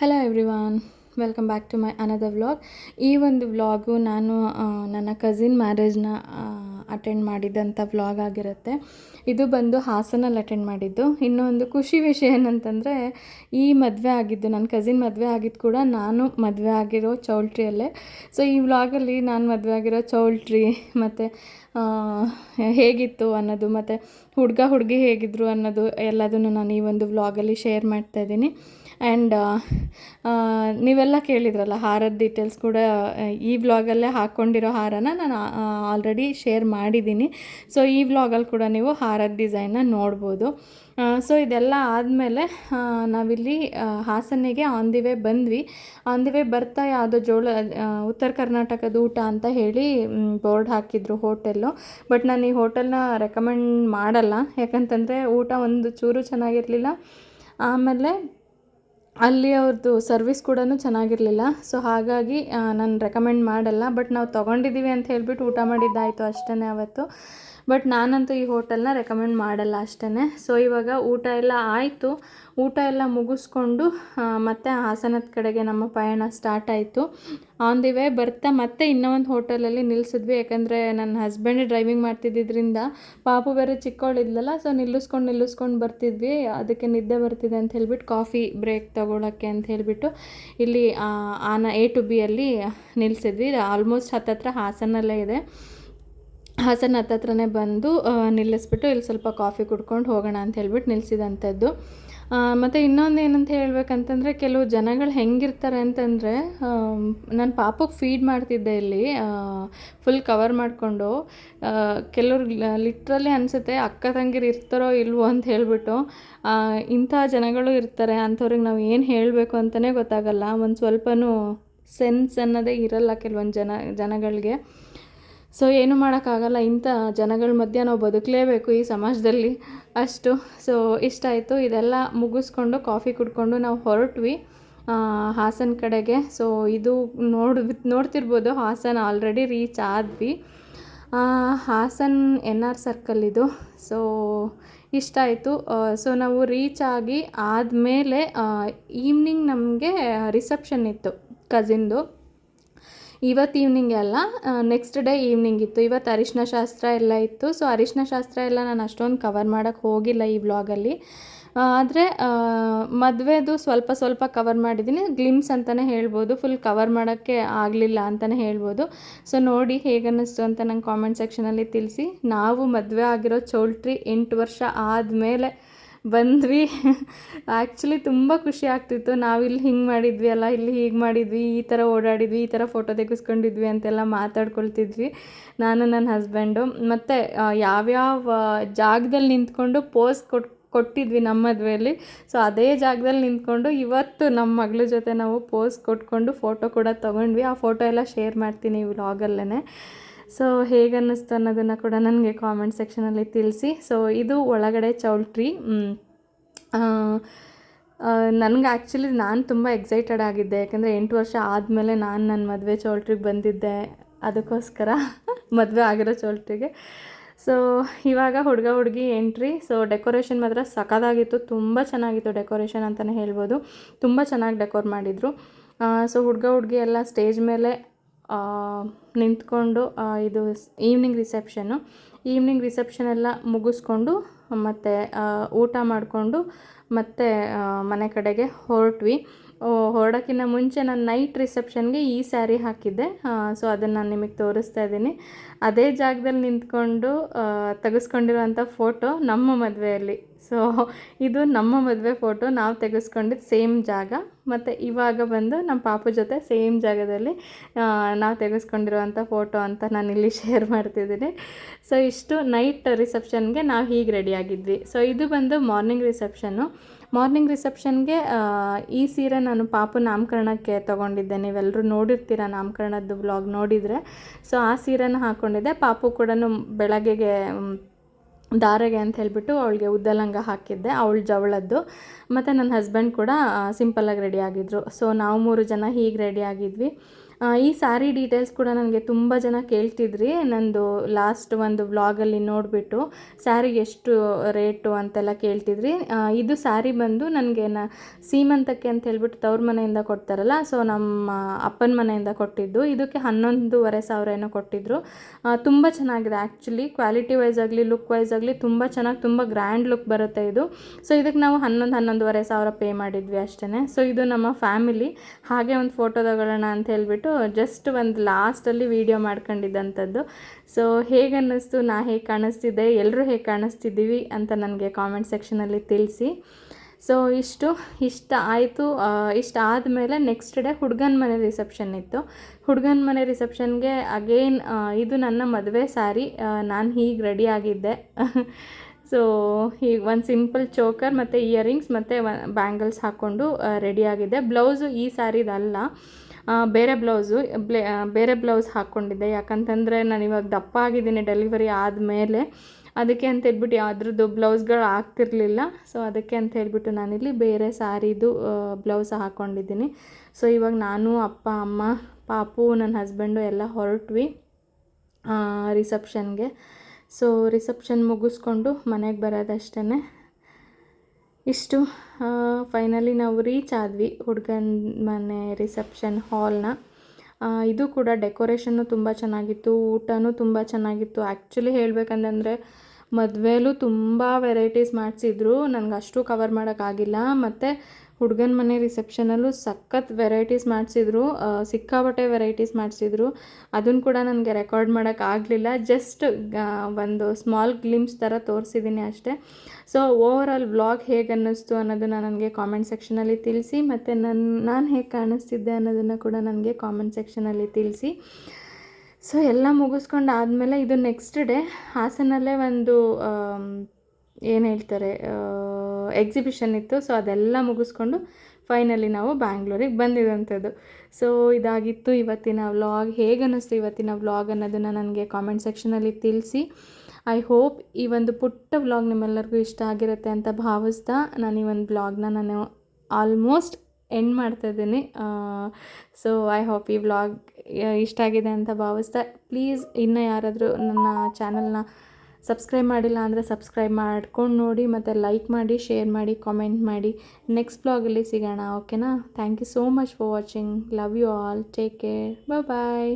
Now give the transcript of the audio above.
Hello everyone welcome back to my another vlog ಈ ಒಂದು vlog ನಾನು ನನ್ನ ಕಸಿನ್ ಮ್ಯಾರೇಜ್ನ ಅಟೆಂಡ್ ಮಾಡಿದಂಥ ವ್ಲಾಗ್ ಆಗಿರುತ್ತೆ. ಇದು ಬಂದು ಹಾಸನಲ್ಲಿ ಅಟೆಂಡ್ ಮಾಡಿದ್ದು. ಇನ್ನೊಂದು ಖುಷಿ ವಿಷಯ ಏನಂತಂದರೆ, ಈ ಮದುವೆ ಆಗಿದ್ದು ನನ್ನ ಕಸಿನ್ ಮದುವೆ ಆಗಿದ್ದು ಕೂಡ ನಾನು ಮದುವೆ ಆಗಿರೋ ಚೌಲ್ಟ್ರಿಯಲ್ಲೇ. ಸೊ ಈ ವ್ಲಾಗಲ್ಲಿ ನಾನು ಮದುವೆ ಆಗಿರೋ ಚೌಲ್ಟ್ರಿ ಮತ್ತು ಹೇಗಿತ್ತು ಅನ್ನೋದು ಮತ್ತು ಹುಡುಗ ಹುಡುಗಿ ಹೇಗಿದ್ರು ಅನ್ನೋದು ಎಲ್ಲದನ್ನು ನಾನು ಈ ಒಂದು ವ್ಲಾಗಲ್ಲಿ ಶೇರ್ ಮಾಡ್ತಾ ಇದ್ದೀನಿ. ಆ್ಯಂಡ್ ನೀವೆಲ್ಲ ಕೇಳಿದ್ರಲ್ಲ ಹಾರದ ಡೀಟೇಲ್ಸ್ ಕೂಡ ಈ ವ್ಲಾಗಲ್ಲೇ ಹಾಕ್ಕೊಂಡಿರೋ ಹಾರನ ನಾನು ಆಲ್ರೆಡಿ ಶೇರ್ ಮಾಡಿದ್ದೀನಿ. ಸೊ ಈ ವ್ಲಾಗಲ್ಲಿ ಕೂಡ ನೀವು ಹಾರದ ಡಿಸೈನ್ನ ನೋಡ್ಬೋದು. ಸೊ ಇದೆಲ್ಲ ಆದಮೇಲೆ ನಾವಿಲ್ಲಿ ಹಾಸನಿಗೆ ಆನ್ ದಿ ವೇ ಬಂದ್ವಿ. ಆನ್ ದಿ ವೇ ಬರ್ತಾ ಯಾವುದೋ ಜೋಳ ಉತ್ತರ ಕರ್ನಾಟಕದ ಊಟ ಅಂತ ಹೇಳಿ ಬೋರ್ಡ್ ಹಾಕಿದ್ರು ಹೋಟೆಲ್ಲು. ಬಟ್ ನಾನು ಈ ಹೋಟೆಲ್ನ ರೆಕಮೆಂಡ್ ಮಾಡಲ್ಲ. ಯಾಕಂತಂದರೆ ಊಟ ಒಂದು ಚೂರು ಚೆನ್ನಾಗಿರಲಿಲ್ಲ. ಆಮೇಲೆ ಅಲ್ಲಿ ಅವ್ರದ್ದು ಸರ್ವಿಸ್ ಕೂಡ ಚೆನ್ನಾಗಿರಲಿಲ್ಲ. ಸೊ ಹಾಗಾಗಿ ನಾನು ರೆಕಮೆಂಡ್ ಮಾಡಲ್ಲ. ಬಟ್ ನಾವು ತೊಗೊಂಡಿದ್ದೀವಿ ಅಂತ ಹೇಳಿಬಿಟ್ಟು ಊಟ ಮಾಡಿದ್ದಾಯಿತು ಅಷ್ಟೇ ಅವತ್ತು. ಬಟ್ ನಾನಂತೂ ಈ ಹೋಟೆಲ್ನ ರೆಕಮೆಂಡ್ ಮಾಡಲ್ಲ ಅಷ್ಟೇ ಸೊ ಇವಾಗ ಊಟ ಎಲ್ಲ ಆಯಿತು. ಊಟ ಎಲ್ಲ ಮುಗಿಸ್ಕೊಂಡು ಮತ್ತೆ ಹಾಸನದ ಕಡೆಗೆ ನಮ್ಮ ಪಯಣ ಸ್ಟಾರ್ಟ್ ಆಯಿತು. ಆನ್ ದಿ ವೇ ಬರ್ತಾ ಮತ್ತೆ ಇನ್ನೂ ಒಂದು ಹೋಟೆಲಲ್ಲಿ ನಿಲ್ಲಿಸಿದ್ವಿ ಯಾಕಂದರೆ ನನ್ನ ಹಸ್ಬೆಂಡ್ ಡ್ರೈವಿಂಗ್ ಮಾಡ್ತಿದ್ದಿದ್ರಿಂದ ಪಾಪು ಬೇರೆ ಚಿಕ್ಕವಳಿದ್ಲಲ್ಲ ಸೊ ನಿಲ್ಲಿಸ್ಕೊಂಡು ನಿಲ್ಲಿಸ್ಕೊಂಡು ಬರ್ತಿದ್ವಿ. ಅದಕ್ಕೆ ನಿದ್ದೆ ಬರ್ತಿದೆ ಅಂತ ಹೇಳ್ಬಿಟ್ಟು ಕಾಫಿ ಬ್ರೇಕ್ ತೊಗೊಳಕ್ಕೆ ಅಂತ ಹೇಳಿಬಿಟ್ಟು ಇಲ್ಲಿ ಆನ ಎ ಟು ಬಿಯಲ್ಲಿ ನಿಲ್ಲಿಸಿದ್ವಿ ಆಲ್ಮೋಸ್ಟ್ ಹತ್ತತ್ರ ಹಾಸನಲ್ಲೇ ಇದೆ. ಹಾಸನ ಹತ್ತತ್ರನೇ ಬಂದು ನಿಲ್ಲಿಸ್ಬಿಟ್ಟು ಇಲ್ಲಿ ಸ್ವಲ್ಪ ಕಾಫಿ ಕುಡ್ಕೊಂಡು ಹೋಗೋಣ ಅಂತ ಹೇಳ್ಬಿಟ್ಟು ನಿಲ್ಲಿಸಿದಂಥದ್ದು ಮತ್ತು ಇನ್ನೊಂದು ಏನಂತ ಹೇಳ್ಬೇಕಂತಂದರೆ, ಕೆಲವು ಜನಗಳು ಹೆಂಗಿರ್ತಾರೆ ಅಂತಂದರೆ ನಾನು ಪಾಪಕ್ಕೆ ಫೀಡ್ ಮಾಡ್ತಿದ್ದೆ ಇಲ್ಲಿ ಫುಲ್ ಕವರ್ ಮಾಡಿಕೊಂಡು. ಕೆಲವ್ರು ಲಿಟ್ರಲಿ ಅನಿಸುತ್ತೆ, ಅಕ್ಕ ತಂಗಿರು ಇರ್ತಾರೋ ಇಲ್ವೋ ಅಂತ ಹೇಳಿಬಿಟ್ಟು ಇಂಥ ಜನಗಳು ಇರ್ತಾರೆ, ಅಂಥವ್ರಿಗೆ ನಾವು ಏನು ಹೇಳಬೇಕು ಅಂತಲೇ ಗೊತ್ತಾಗಲ್ಲ. ಒಂದು ಸ್ವಲ್ಪನೂ ಸೆನ್ಸ್ ಅನ್ನೋದೇ ಇರಲ್ಲ ಕೆಲವೊಂದು ಜನ, ಜನಗಳಿಗೆ. ಸೊ ಏನು ಮಾಡೋಕ್ಕಾಗಲ್ಲ, ಇಂಥ ಜನಗಳ ಮಧ್ಯೆ ನಾವು ಬದುಕಲೇಬೇಕು ಈ ಸಮಾಜದಲ್ಲಿ ಅಷ್ಟು. ಸೊ ಇಷ್ಟ ಆಯಿತು. ಇದೆಲ್ಲ ಮುಗಿಸ್ಕೊಂಡು ಕಾಫಿ ಕುಡ್ಕೊಂಡು ನಾವು ಹೊರಟ್ವಿ ಹಾಸನ ಕಡೆಗೆ. ಸೊ ಇದು ನೋಡ್, ನೋಡ್ತಿರ್ಬೋದು, ಹಾಸನ ಆಲ್ರೆಡಿ ರೀಚ್ ಆದ್ವಿ. ಹಾಸನ್ ಎನ್ ಆರ್ ಸರ್ಕಲ್ ಇದು. ಸೊ ಇಷ್ಟ ಆಯಿತು. ಸೊ ನಾವು ರೀಚ್ ಆಗಿ ಆದಮೇಲೆ ಈವ್ನಿಂಗ್ ನಮಗೆ ರಿಸೆಪ್ಷನ್ ಇತ್ತು ಕಸಿನ್ದು ಇವತ್ತು ಈವ್ನಿಂಗ್ ಅಲ್ಲ ನೆಕ್ಸ್ಟ್ ಡೇ ಈವ್ನಿಂಗ್ ಇತ್ತು. ಇವತ್ತು ಅರಿಶಿನ ಶಾಸ್ತ್ರ ಎಲ್ಲ ಇತ್ತು. ಸೊ ಅರಿಶಿನ ಶಾಸ್ತ್ರ ಎಲ್ಲ ನಾನು ಅಷ್ಟೊಂದು ಕವರ್ ಮಾಡೋಕ್ಕೆ ಹೋಗಿಲ್ಲ ಈ ವ್ಲಾಗಲ್ಲಿ ಆದರೆ ಮದುವೆದು ಸ್ವಲ್ಪ ಸ್ವಲ್ಪ ಕವರ್ ಮಾಡಿದ್ದೀನಿ ಗ್ಲಿಮ್ಸ್ ಅಂತಲೇ ಹೇಳ್ಬೋದು. ಫುಲ್ ಕವರ್ ಮಾಡೋಕ್ಕೆ ಆಗಲಿಲ್ಲ ಅಂತಲೇ ಹೇಳ್ಬೋದು. ಸೊ ನೋಡಿ ಹೇಗನ್ನಿಸ್ತು ಅಂತ ನಂಗೆ ಕಾಮೆಂಟ್ ಸೆಕ್ಷನಲ್ಲಿ ತಿಳಿಸಿ. ನಾವು ಮದುವೆ ಆಗಿರೋ ಚೌಲ್ಟ್ರಿ ಎಂಟು ವರ್ಷ ಆದಮೇಲೆ ಬಂದ್ವಿ. ಆ್ಯಕ್ಚುಲಿ ತುಂಬ ಖುಷಿ ಆಗ್ತಿತ್ತು. ನಾವಿಲ್ಲಿ ಹಿಂಗೆ ಮಾಡಿದ್ವಿ ಅಲ್ಲ, ಇಲ್ಲಿ ಹೀಗೆ ಮಾಡಿದ್ವಿ, ಈ ಥರ ಓಡಾಡಿದ್ವಿ, ಈ ಥರ ಫೋಟೋ ತೆಗೆಸ್ಕೊಂಡಿದ್ವಿ ಅಂತೆಲ್ಲ ಮಾತಾಡ್ಕೊಳ್ತಿದ್ವಿ ನಾನು ನನ್ನ ಹಸ್ಬೆಂಡು ಮತ್ತು ಯಾವ್ಯಾವ ಜಾಗದಲ್ಲಿ ನಿಂತ್ಕೊಂಡು ಪೋಸ್ ಕೊಟ್ಟು ಕೊಟ್ಟಿದ್ವಿ ನಮ್ಮ ಮದುವೆಯಲ್ಲಿ ಸೊ ಅದೇ ಜಾಗದಲ್ಲಿ ನಿಂತ್ಕೊಂಡು ಇವತ್ತು ನಮ್ಮ ಮಗಳ ಜೊತೆ ನಾವು ಪೋಸ್ ಕೊಟ್ಕೊಂಡು ಫೋಟೋ ಕೂಡ ತೊಗೊಂಡ್ವಿ. ಆ ಫೋಟೋ ಎಲ್ಲ ಶೇರ್ ಮಾಡ್ತೀನಿ ವ್ಲಾಗಲ್ಲೇ ಸೊ ಹೇಗೆ ಅನ್ನಿಸ್ತು ಅನ್ನೋದನ್ನು ಕೂಡ ನನಗೆ ಕಾಮೆಂಟ್ ಸೆಕ್ಷನಲ್ಲಿ ತಿಳಿಸಿ. ಸೊ ಇದು ಒಳಗಡೆ ಚೌಲ್ಟ್ರಿ ನನಗೆ ಆ್ಯಕ್ಚುಲಿ ನಾನು ತುಂಬ ಎಕ್ಸೈಟೆಡ್ ಆಗಿದ್ದೆ. ಯಾಕಂದರೆ ಎಂಟು ವರ್ಷ ಆದಮೇಲೆ ನಾನು ನನ್ನ ಮದುವೆ ಚೌಲ್ಟ್ರಿಗೆ ಬಂದಿದ್ದೆ. ಅದಕ್ಕೋಸ್ಕರ ಮದುವೆ ಆಗಿರೋ ಚೌಲ್ಟ್ರಿಗೆ ಸೊ ಇವಾಗ ಹುಡುಗ ಹುಡುಗಿ ಎಂಟ್ರಿ ಸೊ ಡೆಕೋರೇಷನ್ ಮಾತ್ರ ಸಖತ್ತಾಗಿತ್ತು. ತುಂಬ ಚೆನ್ನಾಗಿತ್ತು ಡೆಕೋರೇಷನ್ ಅಂತಲೇ ಹೇಳ್ಬೋದು. ತುಂಬ ಚೆನ್ನಾಗಿ ಡೆಕೋರ್ ಮಾಡಿದರು. ಸೊ ಹುಡುಗ ಹುಡುಗಿ ಎಲ್ಲ ಸ್ಟೇಜ್ ಮೇಲೆ ನಿಂತ್ಕೊಂಡು ಇದು ಈವ್ನಿಂಗ್ ರಿಸೆಪ್ಷನ್ನು ಈವ್ನಿಂಗ್ ರಿಸೆಪ್ಷನ್ ಎಲ್ಲ ಮುಗಿಸ್ಕೊಂಡು, ಮತ್ತು ಊಟ ಮಾಡಿಕೊಂಡು, ಮತ್ತೆ ಮನೆ ಕಡೆಗೆ ಹೊರಟ್ವಿ. ಹೊರಡೋಕ್ಕಿಂತ ಮುಂಚೆ ನಾನು ನೈಟ್ ರಿಸೆಪ್ಷನ್ಗೆ ಈ ಸ್ಯಾರಿ ಹಾಕಿದ್ದೆ. ಸೊ ಅದನ್ನು ನಾನು ನಿಮಗೆ ತೋರಿಸ್ತಾ ಇದ್ದೀನಿ. ಅದೇ ಜಾಗದಲ್ಲಿ ನಿಂತ್ಕೊಂಡು ತೆಗೆಸ್ಕೊಂಡಿರುವಂಥ ಫೋಟೋ ನಮ್ಮ ಮದುವೆಯಲ್ಲಿ. ಸೊ ಇದು ನಮ್ಮ ಮದುವೆ ಫೋಟೋ ನಾವು ತೆಗೆಸ್ಕೊಂಡಿದ್ದ ಸೇಮ್ ಜಾಗ. ಮತ್ತು ಇವಾಗ ಬಂದು ನಮ್ಮ ಪಾಪು ಜೊತೆ ಸೇಮ್ ಜಾಗದಲ್ಲಿ ನಾವು ತೆಗೆಸ್ಕೊಂಡಿರುವಂಥ ಫೋಟೋ ಅಂತ ನಾನು ಇಲ್ಲಿ ಶೇರ್ ಮಾಡ್ತಿದ್ದೀನಿ. ಸೊ ಇಷ್ಟು ನೈಟ್ ರಿಸೆಪ್ಷನ್ಗೆ ನಾವು ಹೀಗೆ ರೆಡಿ ಆಗಿದ್ವಿ. ಸೊ ಇದು ಬಂದು ಮಾರ್ನಿಂಗ್ ರಿಸೆಪ್ಷನ್ನು ಮಾರ್ನಿಂಗ್ ರಿಸೆಪ್ಷನ್ಗೆ ಈ ಸೀರೆ ನಾನು ಪಾಪು ನಾಮಕರಣಕ್ಕೆ ತೊಗೊಂಡಿದ್ದೆ. ನೀವೆಲ್ಲರೂ ನೋಡಿರ್ತೀರ ನಾಮಕರಣದ್ದು ವ್ಲಾಗ್ ನೋಡಿದರೆ. ಸೊ ಆ ಸೀರೆನ ಹಾಕ್ಕೊಂಡಿದ್ದೆ ಪಾಪು ಕೂಡ ಬೆಳಗ್ಗೆಗೆ ದಾರೆಗೆ ಅಂತ ಹೇಳಿಬಿಟ್ಟು ಅವಳಿಗೆ ಉದ್ದಲಂಗ ಹಾಕಿದ್ದೆ. ಅವಳು ಜವಳದ್ದು. ಮತ್ತು ನನ್ನ ಹಸ್ಬೆಂಡ್ ಕೂಡ ಸಿಂಪಲಾಗಿ ರೆಡಿ ಆಗಿದ್ರು. ಸೊ ನಾವು ಮೂರು ಜನ ಹೀಗೆ ರೆಡಿ ಆಗಿದ್ವಿ. ಈ ಸ್ಯಾರಿ ಡೀಟೇಲ್ಸ್ ಕೂಡ ನನಗೆ ತುಂಬ ಜನ ಕೇಳ್ತಿದ್ರಿ. ನಂದು ಲಾಸ್ಟ್ ಒಂದು ವ್ಲಾಗಲ್ಲಿ ನೋಡಿಬಿಟ್ಟು ಸ್ಯಾರಿಗೆ ಎಷ್ಟು ರೇಟು ಅಂತೆಲ್ಲ ಕೇಳ್ತಿದ್ರಿ. ಇದು ಸ್ಯಾರಿ ಬಂದು ನನಗೆ ನ, ಸೀಮಂತಕ್ಕೆ ಅಂತ ಹೇಳ್ಬಿಟ್ಟು ತವ್ರ ಮನೆಯಿಂದ ಕೊಡ್ತಾರಲ್ಲ ಸೊ ನಮ್ಮ ಅಪ್ಪನ ಮನೆಯಿಂದ ಕೊಟ್ಟಿದ್ದು. ಇದಕ್ಕೆ ಹನ್ನೊಂದೂವರೆ ಸಾವಿರ ಏನೋ ಕೊಟ್ಟಿದ್ರು. ತುಂಬ ಚೆನ್ನಾಗಿದೆ. ಆ್ಯಕ್ಚುಲಿ ಕ್ವಾಲಿಟಿ ವೈಸ್ ಆಗಲಿ ಲುಕ್ ವೈಸ್ ಆಗಲಿ ತುಂಬ ಚೆನ್ನಾಗಿ, ತುಂಬ ಗ್ರ್ಯಾಂಡ್ ಲುಕ್ ಬರುತ್ತೆ ಇದು. ಸೊ ಇದಕ್ಕೆ ನಾವು ಹನ್ನೊಂದು, ಹನ್ನೊಂದುವರೆ ಸಾವಿರ ಪೇ ಮಾಡಿದ್ವಿ ಅಷ್ಟೇ ಸೊ ಇದು ನಮ್ಮ ಫ್ಯಾಮಿಲಿ ಹಾಗೆ ಒಂದು ಫೋಟೋ ತಗೊಳ್ಳೋಣ ಅಂತ ಹೇಳ್ಬಿಟ್ಟು ಜಸ್ಟ್ ಒಂದು ಲಾಸ್ಟಲ್ಲಿ ವೀಡಿಯೋ ಮಾಡ್ಕೊಂಡಿದ್ದಂಥದ್ದು ಸೊ ಹೇಗೆ ಅನ್ನಿಸ್ತು ನಾ ಹೇಗೆ ಕಾಣಿಸ್ತಿದ್ದೆ ಎಲ್ಲರೂ ಹೇಗೆ ಕಾಣಿಸ್ತಿದ್ದೀವಿ ಅಂತ ನನಗೆ ಕಾಮೆಂಟ್ ಸೆಕ್ಷನಲ್ಲಿ ತಿಳಿಸಿ. ಸೊ ಇಷ್ಟು, ಇಷ್ಟ ಆಯಿತು ಇಷ್ಟ ಆದಮೇಲೆ ನೆಕ್ಸ್ಟ್ ಡೇ ಹುಡುಗನ ಮನೆ ರಿಸೆಪ್ಷನ್ ಇತ್ತು. ಹುಡುಗನ ಮನೆ ರಿಸೆಪ್ಷನ್ಗೆ ಅಗೇನ್ ಇದು ನನ್ನ ಮದುವೆ ಸ್ಯಾರಿ ನಾನು ಹೀಗೆ ರೆಡಿ ಆಗಿದ್ದೆ. ಸೊ ಈಗ ಒಂದು ಸಿಂಪಲ್ ಚೋಕರ್ ಮತ್ತು ಇಯರಿಂಗ್ಸ್ ಮತ್ತು ಬ್ಯಾಂಗಲ್ಸ್ ಹಾಕ್ಕೊಂಡು ರೆಡಿ ಆಗಿದ್ದೆ. ಬ್ಲೌಸು ಈ ಸಾರಿದಲ್ಲ. ಬೇರೆ ಬ್ಲೌಸು, ಬ್ಲೇ ಬೇರೆ ಬ್ಲೌಸ್ ಹಾಕ್ಕೊಂಡಿದ್ದೆ. ಯಾಕಂತಂದರೆ ನಾನು ಇವಾಗ ದಪ್ಪ ಆಗಿದ್ದೀನಿ ಡೆಲಿವರಿ ಆದಮೇಲೆ. ಅದಕ್ಕೆ ಅಂತ ಹೇಳ್ಬಿಟ್ಟು ಯಾವುದ್ರದ್ದು ಬ್ಲೌಸ್ಗಳು ಆಗ್ತಿರಲಿಲ್ಲ. ಸೊ ಅದಕ್ಕೆ ಅಂತ ಹೇಳ್ಬಿಟ್ಟು ನಾನಿಲ್ಲಿ ಬೇರೆ ಸ್ಯಾರಿದು ಬ್ಲೌಸ್ ಹಾಕ್ಕೊಂಡಿದ್ದೀನಿ. ಸೊ ಇವಾಗ ನಾನು, ಅಪ್ಪ, ಅಮ್ಮ, ಪಾಪು ನನ್ನ ಹಸ್ಬೆಂಡು ಎಲ್ಲ ಹೊರಟ್ವಿ ರಿಸೆಪ್ಷನ್ಗೆ. ಸೊ ರಿಸೆಪ್ಷನ್ ಮುಗಿಸ್ಕೊಂಡು ಮನೆಗೆ ಬರೋದಷ್ಟೇ ಇಷ್ಟು. ಫೈನಲಿ ನಾವು ರೀಚ್ ಆದ್ವಿ ಹುಡುಗನ ಮನೆ ರಿಸೆಪ್ಷನ್ ಹಾಲ್ನ ಇದು ಕೂಡ ಡೆಕೋರೇಷನ್ನು ತುಂಬ ಚೆನ್ನಾಗಿತ್ತು, ಊಟನೂ ತುಂಬ ಚೆನ್ನಾಗಿತ್ತು. ಆ್ಯಕ್ಚುಲಿ ಹೇಳ್ಬೇಕಂತಂದರೆ ಮದುವೆಲೂ ತುಂಬ ವೆರೈಟೀಸ್ ಮಾಡಿಸಿದ್ರು. ನನಗೆ ಅಷ್ಟು ಕವರ್ ಮಾಡೋಕ್ಕಾಗಿಲ್ಲ ಮತ್ತು ಹುಡುಗನ ಮನೆ ರಿಸೆಪ್ಷನಲ್ಲೂ ಸಖತ್ ವೆರೈಟೀಸ್ ಮಾಡಿಸಿದ್ರು. ಸಿಕ್ಕಾಬಟ್ಟೆ ವೆರೈಟೀಸ್ ಮಾಡಿಸಿದ್ರು. ಅದನ್ನು ಕೂಡ ನನಗೆ ರೆಕಾರ್ಡ್ ಮಾಡೋಕ್ಕಾಗಲಿಲ್ಲ ಜಸ್ಟ್ ಒಂದು ಸ್ಮಾಲ್ ಗ್ಲಿಮ್ಸ್ ಥರ ತೋರಿಸಿದ್ದೀನಿ ಅಷ್ಟೇ. ಸೊ ಓವರ್ ಆಲ್ ವ್ಲಾಗ್ ಹೇಗೆ ಅನ್ನಿಸ್ತು ಅನ್ನೋದನ್ನು ನನಗೆ ಕಾಮೆಂಟ್ ಸೆಕ್ಷನಲ್ಲಿ ತಿಳಿಸಿ, ಮತ್ತು ನನ್ನ ನಾನು ಹೇಗೆ ಕಾಣಿಸ್ತಿದ್ದೆ ಅನ್ನೋದನ್ನು ಕೂಡ ನನಗೆ ಕಾಮೆಂಟ್ ಸೆಕ್ಷನಲ್ಲಿ ತಿಳಿಸಿ. ಸೊ ಎಲ್ಲ ಮುಗಿಸ್ಕೊಂಡು ಆದಮೇಲೆ ಇದು ನೆಕ್ಸ್ಟ್ ಡೇ ಹಾಸನಲ್ಲೇ ಒಂದು ಏನು ಹೇಳ್ತಾರೆ ಎಕ್ಸಿಬಿಷನ್ ಇತ್ತು ಸೊ ಅದೆಲ್ಲ ಮುಗಿಸ್ಕೊಂಡು ಫೈನಲಿ ನಾವು ಬ್ಯಾಂಗ್ಳೂರಿಗೆ ಬಂದಿದ್ದಂಥದ್ದು ಸೊ ಇದಾಗಿತ್ತು ಇವತ್ತಿನ ವ್ಲಾಗ್ ಹೇಗೆ ಅನ್ನಿಸ್ತು ಇವತ್ತಿನ ವ್ಲಾಗ್ ಅನ್ನೋದನ್ನು ನನಗೆ ಕಾಮೆಂಟ್ ಸೆಕ್ಷನಲ್ಲಿ ತಿಳಿಸಿ. ಐ ಹೋಪ್ ಈ ಒಂದು ಪುಟ್ಟ ವ್ಲಾಗ್ ನಿಮ್ಮೆಲ್ಲರಿಗೂ ಇಷ್ಟ ಆಗಿರುತ್ತೆ ಅಂತ ಭಾವಿಸ್ತಾ ನಾನು ಈ ಒಂದು ವ್ಲಾಗ್ನ ನಾನು ಆಲ್ಮೋಸ್ಟ್ ಎಂಡ್ ಮಾಡ್ತಾ ಇದ್ದೀನಿ. ಸೊ ಐ ಹೋಪ್ ಈ ವ್ಲಾಗ್ ಇಷ್ಟ ಆಗಿದೆ ಅಂತ ಭಾವಿಸ್ತಾ. ಪ್ಲೀಸ್ ಇನ್ನೂ ಯಾರಾದರೂ ನನ್ನ ಚಾನಲ್ನ ಸಬ್ಸ್ಕ್ರೈಬ್ ಮಾಡಿಲ್ಲ ಅಂದರೆ ಸಬ್ಸ್ಕ್ರೈಬ್ ಮಾಡ್ಕೊಂಡು ನೋಡಿ, ಮತ್ತು ಲೈಕ್ ಮಾಡಿ ಶೇರ್ ಮಾಡಿ ಕಾಮೆಂಟ್ ಮಾಡಿ. ನೆಕ್ಸ್ಟ್ ಬ್ಲಾಗಲ್ಲಿ ಸಿಗೋಣ ಓಕೆನಾ thank you so much for watching love you all take care bye